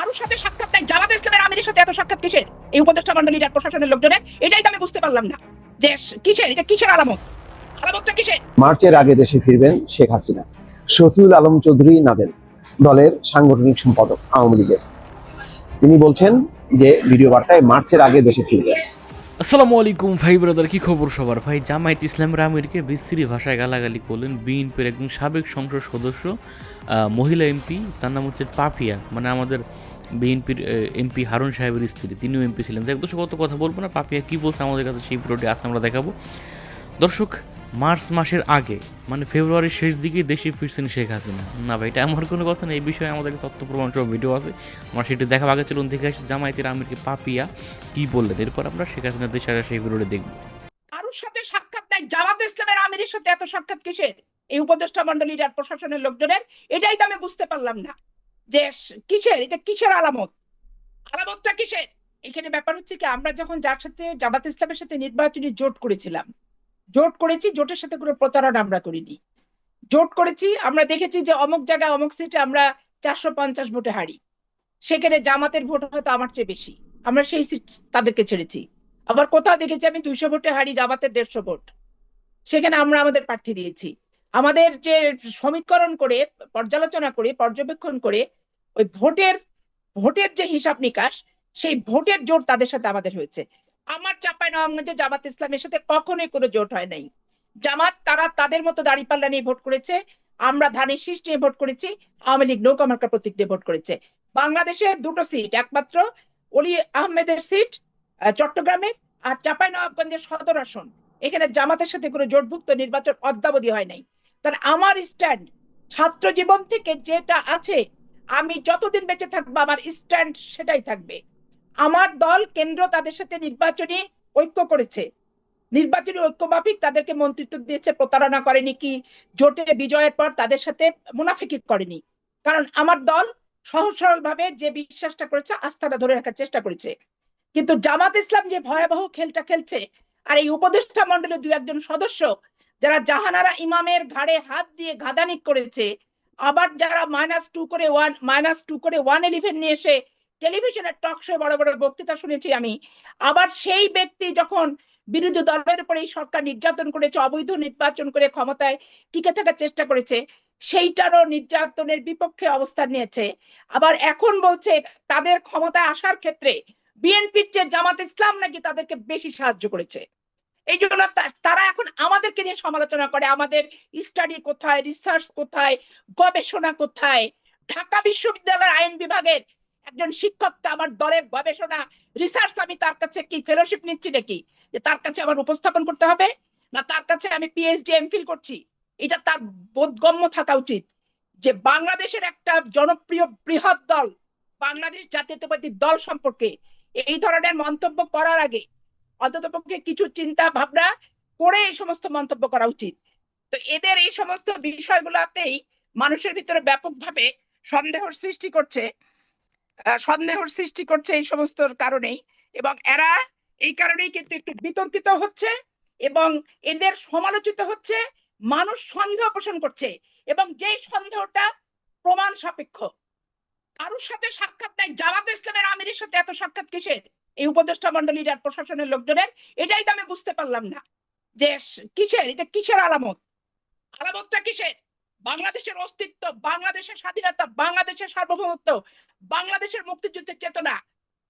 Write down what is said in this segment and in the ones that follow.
কারোর সাথে সাক্ষাৎ নাই। জামাত ইসলামের আমিরের সাথে এত সাক্ষাৎ কিসের? এই উপদেষ্টা মন্ডলীর আর প্রশাসনের লোকজনের? এটাই তো আমি বুঝতে পারলাম না। যে কিসের? এটা কিসের আলামত? আলামতটা কিসের? মার্চের আগে দেশে ফিরবেন শেখ হাসিনা শফিউল আলম চৌধুরী নাদেন দলের সাংগঠনিক সম্পাদক আওয়ামী লীগের। তিনি বলছেন যে ভিডিও বার্তায় মার্চের আগে দেশে ফিরবেন। আসসালামু আলাইকুম ভাই ব্রাদার কি খবর সবার? ভাই জামায়াত ইসলাম রামিরকে বিশ্রী ভাষায় গালাগালি করলেন বিএনপির একজন সাবেক সংসদ সদস্য আহ, মহিলা এমপি তার নাম হচ্ছে পাপিয়া। মানে আমাদের বিএনপির এমপি হারুন সাহেবের স্ত্রী, তিনিও এমপি ছিলেন। যাক, দর্শক কত কথা বলব না। পাপিয়া কি বলছে আমাদের কাছে সেই ভিডিওটি আছে আমরা দেখাবো। দর্শক, মার্চ মাসের আগে মানে ফেব্রুয়ারির শেষ দিকে দেশে ফিরছেন শেখ হাসিনা। না ভাই, এটা আমার কোনো কথা না, এই বিষয়ে আমাদের কাছে তথ্য প্রমাণ সব ভিডিও আছে। আমার সেটি দেখা আগে চলুন দেখে আসি জামায়াতের আমিরকে পাপিয়া কি বললেন। এরপর আমরা শেখ হাসিনা দেশে আসা সেই ভিডিওটি দেখব। কারোর সাথে সাক্ষাৎ নাই? জামাত ইসলামের আমিরের সাথে এত সাক্ষাৎ কিসের? এই উপদেষ্টা মন্ডলীর আর প্রশাসনের লোকজনের? এটাই তো আমি বুঝতে পারলাম না। যে কিসের? এটা কিসের আলামত? আলামতটা কিসের? এখানে ব্যাপার হচ্ছে কি, আমরা যখন যার সাথে, জামাত ইসলামের সাথে নির্বাচনী জোট করেছিলাম, জোট করেছি, জোটের সাথে কোনো প্রতারণা আমরা করিনি। জোট করেছি, আমরা দেখেছি যে অমুক জায়গায় অমুক সিটে আমরা চারশো পঞ্চাশ ভোটে হারি। সেখানে জামাতের ভোট হয়তো আমার চেয়ে বেশি। আমরা সেই সিট তাদেরকে ছেড়েছি। আবার কোথাও দেখেছি আমি দুইশো ভোটে হারি, জামাতের দেড়শো ভোট। সেখানে আমরা আমাদের প্রার্থী দিয়েছি। আমাদের যে সমীকরণ করে, পর্যালোচনা করে, পর্যবেক্ষণ করে, ওই ভোটের ভোটের যে হিসাব নিকাশ, সেই ভোটের জোট তাদের সাথে আমাদের হয়েছে। আমার চাপায় নবাবগঞ্জে জামাত ইসলামের সাথে কখনোই কোনো জোট হয় নাই। জামাত, তারা তাদের মতো দাঁড়িপাল্লা নিয়ে ভোট করেছে, আমরা ধানের শীষ নিয়ে ভোট করেছি, আওয়ামী লীগ নৌকা প্রতীক নিয়ে ভোট করেছে। বাংলাদেশের দুটো সিট, একমাত্র অলি আহমেদের সিট চট্টগ্রামের আর চাপাই নবাবগঞ্জের সদর আসন। এখানে জামাতের সাথে কোনো জোটভুক্ত নির্বাচন অদ্যাবধি হয় নাই। তাহলে আমার স্ট্যান্ড ছাত্র জীবন থেকে যেটা আছে, আমি যতদিন বেঁচে থাকব, আমার স্ট্যান্ড সেটাই থাকবে। আমার দল, কেন্দ্র তাদের সাথে নির্বাচনী ঐক্য করেছে। নির্বাচনী ঐক্য মাফিক তাদেরকে মন্ত্রিত্ব দিয়েছে, প্রতারণা করেনি কি, জোটে বিজয়ের পর তাদের সাথে মুনাফিকি করেনি। কারণ আমার দল সহজ সরল ভাবে যে বিশ্বাসটা করেছে, আস্থাটা ধরে রাখার চেষ্টা করেছে। কিন্তু জামাত ইসলাম যে ভয়াবহ খেলটা খেলছে, আর এই উপদেষ্টা মন্ডলের দু একজন সদস্য যারা জাহানারা ইমামের ঘাড়ে হাত দিয়ে ঘাদানি করেছে, আবার যারা মাইনাস টু করে ওয়ান মাইনাস টু করে ওয়ান ইলেভেন নিয়ে এসে টেলিভিশনের টক শো বড় বড় বক্তৃতা শুনেছি আমি, আবার সেই ব্যক্তি যখন বিরোধী দলের উপরে সরকার নির্যাতন করেছে, অবৈধ নির্বাচন করে ক্ষমতায় টিকে থাকার চেষ্টা করেছে, সেইটারও নির্যাতনের বিপক্ষে অবস্থান নিয়েছে। আবার এখন বলছে তাদের ক্ষমতায় আসার ক্ষেত্রে বিএনপির চেয়ে জামাত ইসলাম নাকি তাদেরকে বেশি সাহায্য করেছে। এই জন্য তারা এখন আমাদেরকে নিয়ে সমালোচনা করে, আমাদের স্টাডি কোথায় রিসার্চ কোথায়, গবেষণা কোথায়? ঢাকা বিশ্ববিদ্যালয়ের আইন বিভাগের একজন শিক্ষককে আমার দলের গবেষণা রিসার্চ আমি তার কাছে কি ফেলোশিপ নিচ্ছি নাকি? যে তার কাছে আমার উপস্থাপন করতে হবে না তার কাছে আমি পিএইচডি এমফিল করছি? এটা তার বোধগম্য থাকা উচিত যে বাংলাদেশের একটা জনপ্রিয় বৃহৎ দল, বাংলাদেশ জাতীয়তাবাদী দল সম্পর্কে এই ধরনের মন্তব্য করার আগে অন্ততপক্ষে কিছু চিন্তা ভাবনা করে এই সমস্ত মন্তব্য করা উচিত। তো এদের এই সমস্ত বিষয়গুলোতেই মানুষের ভিতরে ব্যাপকভাবে সন্দেহর সৃষ্টি করছে সন্দেহর সৃষ্টি করছে এই সমস্ত কারণেই। এবং এরা এই কারণেই কিন্তু একটু বিতর্কিত হচ্ছে এবং এদের সমালোচিত হচ্ছে, মানুষ সন্দেহ পোষণ করছে এবং যেই সন্দেহটা প্রমাণ সাপেক্ষ। কারোর সাথে সাক্ষাৎ নাই, জামাত ইসলামের আমিরের সাথে এত সাক্ষাৎ কিসের? এই উপদেষ্টা মন্ডলীর আর প্রশাসনের লোকজনের, এটাই তো আমি বুঝতে পারলাম না। যে কিসের? এটা কিসের আলামত? আলামতটা কিসের? বাংলাদেশের অস্তিত্ব, বাংলাদেশের স্বাধীনতা, বাংলাদেশের সার্বভৌমত্ব, বাংলাদেশের মুক্তিযুদ্ধের চেতনা,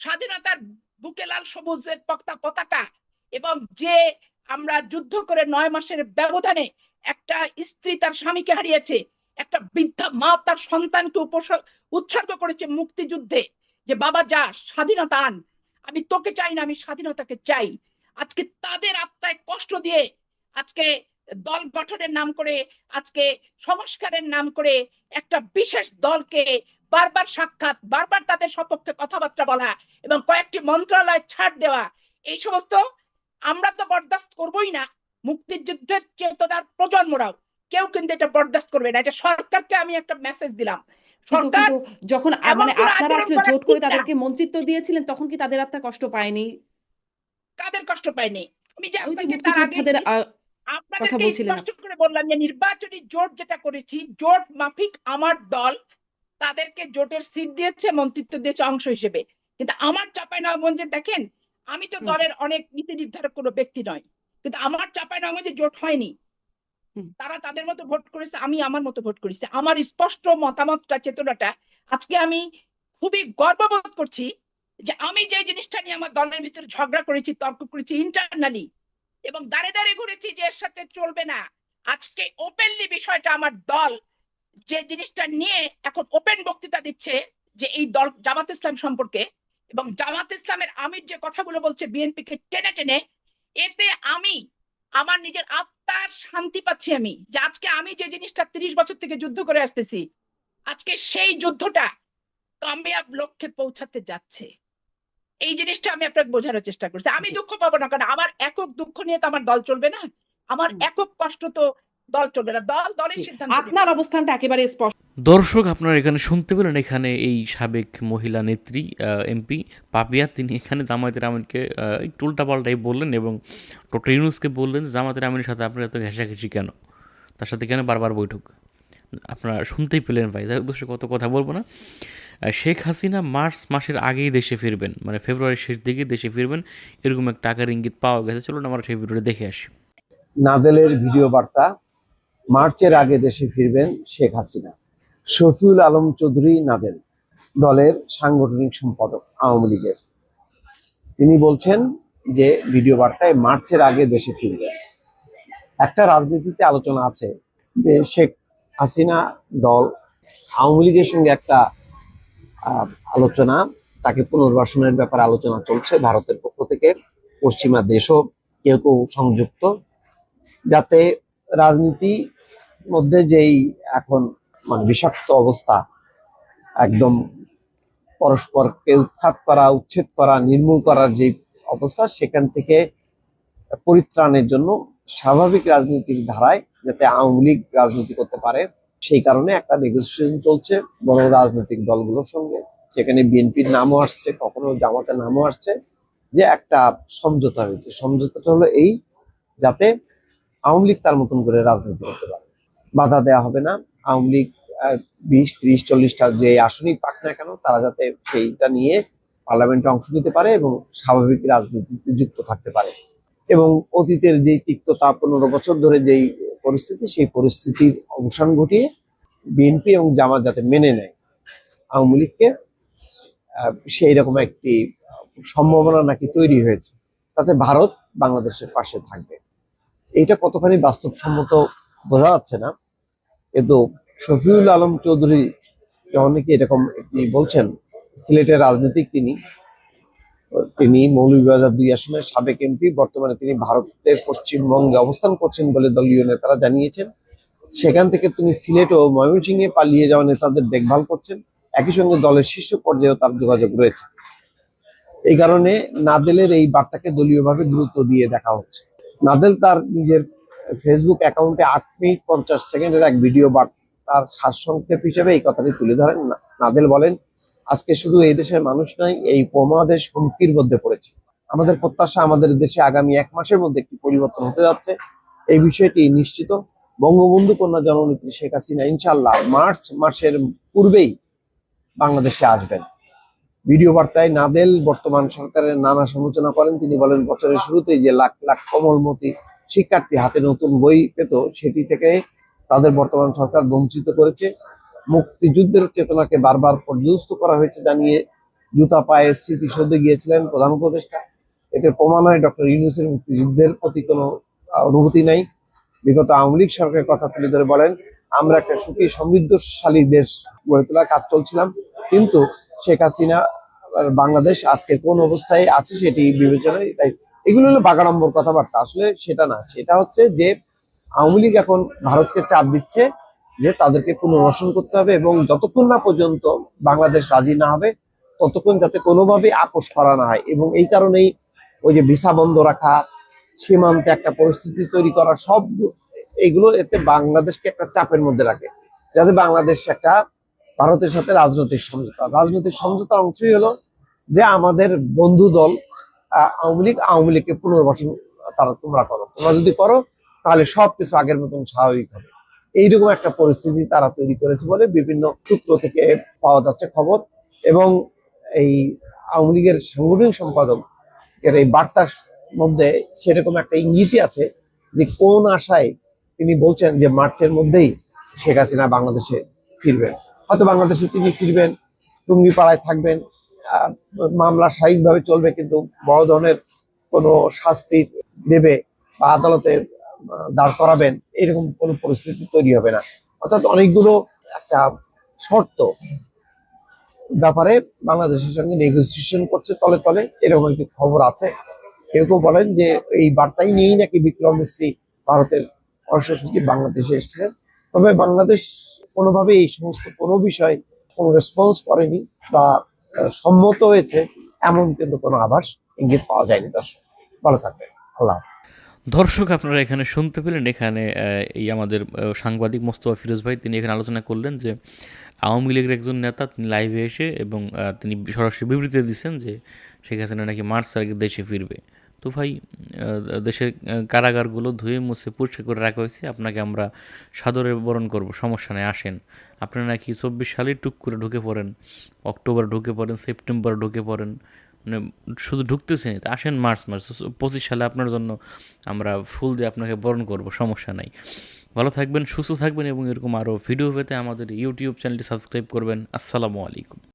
স্বাধীনতার বুকে লাল সবুজের পক্তা পতাকা, এবং যে আমরা যুদ্ধ করে নয় মাসের ব্যবধানে একটা স্ত্রী তার স্বামীকে হারিয়েছে, একটা বৃদ্ধা মা তার সন্তানকে উৎসর্গ করেছে মুক্তিযুদ্ধে, যে বাবা যা স্বাধীনতা আন, আমি তোকে চাই না, আমি স্বাধীনতাকে চাই। আজকে তাদের আত্মায় কষ্ট দিয়ে আজকে দল গঠনের নাম করে আজকে সংস্কারের নাম করে একটা বিশেষ দলকে বারবার সাক্ষাৎ বারবার তাদের সপক্ষে কথাবার্তা বলা এবং কয়েকটি মন্ত্রণালয় ছাড় দেওয়া এই সমস্ত আমরা তো বরদাস্ত করবই না। মুক্তিযুদ্ধের চেতনার প্রজন্মরাও কেউ কিন্তু এটা বরদাস্ত করবে না। এটা সরকারকে আমি একটা মেসেজ দিলাম। সরকার যখন মানে আপনারা আসলে জোট করে তাদেরকে মন্ত্রিত্ব দিয়েছিলেন তখন কি তাদের আত্মা কষ্ট পায়নি? কাদের কষ্ট পায়নি আমি যে আপনাকে তার আগে আপনাদেরকে স্পষ্ট করে বললাম যে নির্বাচনী জোট যেটা করেছি জোট মাফিক আমার দল তাদেরকে জোটের সিট দিয়েছে মন্ত্রিত্ব দিয়েছে অংশ হিসেবে। কিন্তু আমার চাপাই নবাবগঞ্জে দেখেন আমি তো দলের অনেক নীতি নির্ধারক কোনো ব্যক্তি নয়। কিন্তু আমার চাপাই নবাবগঞ্জে জোট হয়নি। তারা তাদের মতো ভোট করেছে আমি আমার মতো ভোট করেছি। আমার স্পষ্ট মতামতটা চেতনাটা আজকে আমি খুবই গর্ববোধ করছি যে আমি যে জিনিসটা নিয়ে আমার দলের ভিতরে ঝগড়া করেছি, তর্ক করেছি ইন্টারনালি এবং দাঁড়ে দাঁড়ে ঘুরেছি যে এর সাথে চলবে না, আজকে ওপেনলি বিষয়টা আমার দল যে জিনিসটা নিয়ে এখন ওপেন বক্তৃতা দিচ্ছে যে এই দল জামাত ইসলাম সম্পর্কে এবং জামাত ইসলামের আমির যে কথাগুলো বলছে বিএনপি কে টেনে টেনে, এতে আমি আমার নিজের আত্মার শান্তি পাচ্ছি আমি যে আজকে আমি যে জিনিসটা তিরিশ বছর থেকে যুদ্ধ করে আসতেছি, আজকে সেই যুদ্ধটা কামিয়াব লক্ষ্যে পৌঁছাতে যাচ্ছে। এই জিনিসটা আমি আপনাকে বোঝানোর চেষ্টা করছি। আমি দুঃখ পাবো না কারণ আমার একক দুঃখ নিয়ে তো আমার দল চলবে না। আমার একক কষ্ট তো দল চলবে না। দল দলের সিদ্ধান্ত আপনার অবস্থানটা একেবারে স্পষ্ট। দর্শক আপনারা এখানে শুনতে পেলেন এখানে এই সাবেক মহিলা নেত্রী এমপি পাপিয়া তিনি এখানে জামায়াতের আমিরকে আহ, একটু উল্টাপাল্টাই বললেন এবং ডক্টর ইউনুসকে বললেন জামায়াতের আমিরের সাথে আপনার এত ঘেঁষাঘেঁষি কেন? তার সাথে কেন বারবার বৈঠক? আপনারা শুনতেই পেলেন ভাই। যাই হোক কত কথা বলব না। শেখ হাসিনা মার্চ মাসের আগেই দেশে ফিরবেন। মানে ফেব্রুয়ারির শেষ দিকে দেশে ফিরবেন। এরকম এক টাকার ইঙ্গিত পাওয়া গেছে। চলুন আমরা সেই ভিডিওটা দেখে আসি। নাজেলের ভিডিও বার্তা, মার্চের আগে দেশে ফিরবেন শেখ হাসিনা। শফিউল আলম চৌধুরী নাদেল দলের সাংগঠনিক সম্পাদক, আওয়ামী লীগের। তিনি বলছেন যে, ভিডিও বার্তায় মার্চের আগে দেশে ফিরবেন। একটা রাজনীতিতে আলোচনা আছে যে, শেখ হাসিনা দল আওয়ামী লীগের সঙ্গে একটা আলোচনা, তাকে পুনর্বাসনের ব্যাপারে আলোচনা চলছে ভারতের পক্ষ থেকে। পশ্চিমা দেশও কেউ কেউ সংযুক্ত। যাতে রাজনীতি মধ্যে যেই এখন মানে বিষাক্ত অবস্থা, একদম পরস্পরকে উৎখাত করা, উচ্ছেদ করা, নির্মূল করার যে অবস্থা, সেখান থেকে পরিত্রাণের জন্য স্বাভাবিক রাজনীতির ধারায় যাতে আওয়ামী লীগ রাজনীতি করতে পারে। সেই কারণে একটা নেগোসিয়েশন চলছে বড় রাজনৈতিক দলগুলোর সঙ্গে। সেখানে বিএনপির নামও আসছে, কখনো জামাতের নামও আসছে। যে একটা সমঝোতা হয়েছে। সমঝোতাটা হলো এই যাতে আওয়ামী লীগ তার মতন করে রাজনীতি করতে পারে। বাধা দেওয়া হবে না। আওয়ামী লীগ বিশ, ত্রিশ, চল্লিশটা যে আসনই পাক না কেন, তারা যাতে সেইটা নিয়ে পার্লামেন্টে অংশ নিতে পারে এবং স্বাভাবিক রাজনীতিতে যুক্ত থাকতে পারে। এবং অতীতের যে তিক্ততা পনেরো বছর ধরে যেই পরিস্থিতি, সেই পরিস্থিতির অবসান ঘটিয়ে বিএনপি এবং জামাত যাতে মেনে নেয়, আওয়ামী লীগকে সেই রকম একটি সম্ভাবনা নাকি তৈরি হয়েছে, তাতে ভারত বাংলাদেশের পাশে থাকবে। এটা কতখানি বাস্তবসম্মত বোঝা যাচ্ছে না, কিন্তু শফিউল আলম চৌধুরী, যখন নাকি এরকম একটি বলছেন, সিলেটের রাজনীতিক তিনি তিনি মৌলভীবাজার দুই আসনের সাবেক এমপি বর্তমানে তিনি ভারতের পশ্চিমবঙ্গে অবস্থান করছেন বলে দলীয় নেতারা জানিয়েছেন। সেখান থেকে তিনি সিলেট ও ময়মনসিংহে পালিয়ে যাওয়া নেতাদের দেখভাল করছেন। একই সঙ্গে দলের শীর্ষ পর্যায়েও তার যোগাযোগ রয়েছে। এই কারণে নাদেলের এই বার্তাকে দলীয়ভাবে গুরুত্ব দিয়ে দেখা হচ্ছে। নাদেল তার নিজের ফেসবুক অ্যাকাউন্টে আট মিনিট পঞ্চাশ সেকেন্ডের এক ভিডিও বার্তার সারসংক্ষেপ হিসেবে এই কথাটি তুলে ধরেন। নাদেল বলেন আজকে শুধু এই দেশের মানুষ নয়, এই উপমহাদেশ হুমকির মধ্যে পড়েছে। আমাদের প্রত্যাশা আমাদের দেশে আগামী এক মাসের মধ্যে একটি পরিবর্তন হতে যাচ্ছে। এই বিষয়টি নিশ্চিত। বঙ্গবন্ধু কন্যা জননেত্রী শেখ হাসিনা ইনশাল্লাহ মার্চ মাসের পূর্বেই বাংলাদেশে আসবেন। ভিডিও বার্তায় নাদেল বর্তমান সরকারের নানা সমালোচনা করেন। তিনি বলেন, বছরের শুরুতেই যে লাখ লাখ কমলমতি শিক্ষার্থী হাতে নতুন বই পেত, সেটি থেকে তাদের বর্তমান সরকার বঞ্চিত করেছে। মুক্তিযুদ্ধের চেতনাকে বারবার পর্যদস্ত করা হয়েছে জানিয়ে জুতা পায়ে স্মৃতিসৌধে গিয়েছিলেন প্রধান উপদেষ্টা। এটার প্রমাণ হয় ডক্টর ইউনুসের মুক্তিযুদ্ধের প্রতি কোনো অনুভূতি নাই। বিগত আওয়ামী লীগ সরকারের কথা তুলে ধরে বলেন, আমরা একটা সুখী, সমৃদ্ধশালী দেশ গড়ে তোলার কাজ চলছিলাম, কিন্তু শেখ হাসিনা বাংলাদেশ আজকে কোন অবস্থায় আছে সেটি বিবেচনায় তাই এগুলো হলো বাগাড়ম্বর কথাবার্তা। আসলে সেটা না, সেটা হচ্ছে যে আওয়ামী লীগ এখন ভারতকে চাপ দিচ্ছে যে তাদেরকে পুনর্বাসন করতে হবে এবং যতক্ষণ না পর্যন্ত বাংলাদেশ রাজি না হবে, ততক্ষণ যাতে কোনোভাবে আপোষ করা না হয় এবং এই কারণেই ওই যে ভিসা বন্ধ রাখা, সীমান্তে একটা পরিস্থিতি তৈরি করা, সব এগুলো এতে বাংলাদেশকে একটা চাপের মধ্যে রাখে। যাতে বাংলাদেশ একটা ভারতের সাথে রাজনৈতিক সমঝোতা, রাজনৈতিক সমঝোতার অংশই হলো যে আমাদের বন্ধু দল আওয়ামী লীগ, আওয়ামী লীগকে পুনর্বাসন তারা তোমরা করো। তোমরা যদি করো, তাহলে সবকিছু আগের মতন স্বাভাবিক হবে। এইরকম একটা পরিস্থিতি তারা তৈরি করেছে বলে বিভিন্ন সূত্র থেকে পাওয়া যাচ্ছে খবর। এবং এই আওয়ামী লীগের সাংগঠনিক সম্পাদক এর এই বার্তার মধ্যে সেরকম একটা ইঙ্গিতই আছে যে কোন আশায় তিনি বলছেন যে মার্চের মধ্যেই শেখ হাসিনা বাংলাদেশে ফিরবেন। হয়তো বাংলাদেশে তিনি ফিরবেন টুঙ্গিপাড়ায় থাকবেন মামলা স্বাভাবিকভাবে চলবে কিন্তু বড় ধরনের কোনো শাস্তি দেবে বা আদালতে আহ, দাঁড় করাবেন, এরকম কোনো পরিস্থিতি তৈরি হবে না। অর্থাৎ অনেকগুলো একটা শর্ত ব্যাপারে বাংলাদেশের সঙ্গে নেগোসিয়েশন করছে তলে তলে, এরকম একটি খবর আছে। কেউ কেউ বলেন যে এই বার্তাই নিয়েই নাকি বিক্রম মিশ্রী ভারতের পররাষ্ট্র সচিব বাংলাদেশে এসেছিলেন। তবে বাংলাদেশ কোনোভাবে এই সমস্ত কোনো বিষয় কোনো রেসপন্স করেনি বা সম্মত হয়েছে, এমন কিন্তু কোনো আভাস ইঙ্গিত পাওয়া যায়নি দর্শক। ভালো থাকবেন। আল্লাহ। দর্শক, আপনারা এখানে শুনতে পেলেন এখানে এই আমাদের সাংবাদিক মোস্তফা ফিরোজ ভাই। তিনি এখানে আলোচনা করলেন যে, আওয়ামী লীগের একজন নেতা, তিনি লাইভে এসে এবং তিনি সরাসরি বিবৃতি দিচ্ছেন যে, শেখ হাসিনা নাকি মার্চ তারিখে দেশে ফিরবে। তো ভাই দেশের কারাগারগুলো ধুয়ে মুছে পরিষ্কার করে রাখা হয়েছে। আপনাকে আমরা সাদরে বরণ করব, সমস্যা নেই, আসেন। আপনারা নাকি চব্বিশ সালে টুক করে ঢুকে পড়েন, অক্টোবর ঢুকে পড়েন, সেপ্টেম্বর ঢুকে পড়েন। মানে শুধু ঢুকতেছে না, আসেন মার্চ মার্চ পঁচিশ সালে আপনার জন্য আমরা ফুল দিয়ে আপনাকে বরণ করব সমস্যা নাই। ভালো থাকবেন সুস্থ থাকবেন এবং এরকম আরও ভিডিও পেতে আমাদের ইউটিউব চ্যানেলটি সাবস্ক্রাইব করবেন। আসসালামু আলাইকুম।